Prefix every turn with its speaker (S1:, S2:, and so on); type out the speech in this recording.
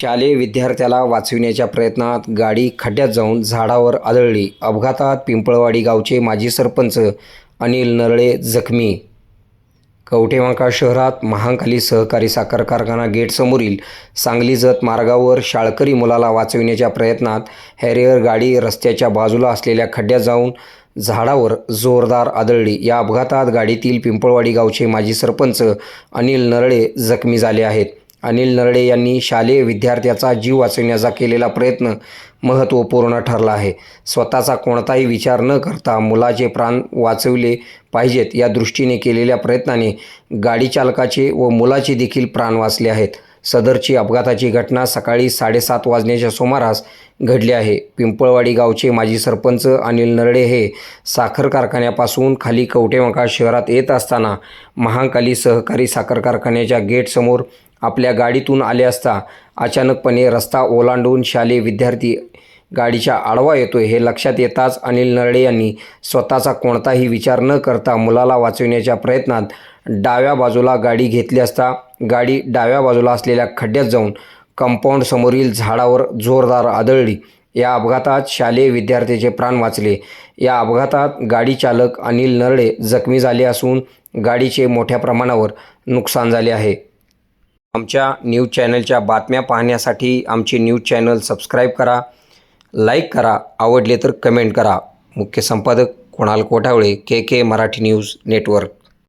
S1: शालेय विद्यार्थ्याला वाचविण्याच्या प्रयत्नात गाडी खड्ड्यात जाऊन झाडावर आदळली. अपघातात पिंपळवाडी गावचे माजी सरपंच अनिल नरळे जखमी. कवठेमहांकाळ शहरात महांकाली सहकारी साखर कारखाना गेटसमोरील सांगली जत मार्गावर शाळकरी मुलाला वाचविण्याच्या प्रयत्नात हॅरियर गाडी रस्त्याच्या बाजूला असलेल्या खड्ड्यात जाऊन झाडावर जोरदार आदळली. या अपघातात गाडीतील पिंपळवाडी गावचे माजी सरपंच अनिल नरळे जखमी झाले आहेत. अनिल नरडे यांनी शालेय विद्यार्थ्याचा जीव वाचवण्याचा केलेला प्रयत्न महत्त्वपूर्ण ठरला आहे. स्वतःचा कोणताही विचार न करता मुलाचे प्राण वाचवले पाहिजेत या दृष्टीने केलेल्या प्रयत्नाने गाडीचालकाचे व मुलाचे देखील प्राण वाचले आहेत. सदरची अपघाताची घटना सकाळी साडेसात वाजण्याच्या सुमारास घडली आहे. पिंपळवाडी गावचे माजी सरपंच अनिल नरडे हे साखर कारखान्यापासून खाली कवटेमका शहरात येत असताना महांकाली सहकारी साखर कारखान्याच्या गेटसमोर आपल्या गाडीतून आले असता अचानकपणे रस्ता ओलांडून शालेय विद्यार्थी गाडीच्या आडवा येतोय हे लक्षात येताच अनिल नरडे यांनी स्वतःचा कोणताही विचार न करता मुलाला वाचविण्याच्या प्रयत्नात डाव्या बाजूला गाडी घेतली असता गाडी डाव्या बाजूला असलेल्या खड्ड्यात जाऊन कंपाऊंड समोरील झाडावर जोरदार आदळली. या अपघातात शालेय विद्यार्थ्याचे प्राण वाचले. या अपघातात गाडी चालक अनिल नरडे जखमी झाले असून गाडीचे मोठ्या प्रमाणावर नुकसान झाले आहे. आमच्या न्यूज चॅनलच्या बातम्या पाहण्यासाठी आमचे न्यूज चॅनल सबस्क्राईब करा. लाईक करा आवडले तर कमेंट करा. मुख्य संपादक Kunal Kothawale K K Marathi news network.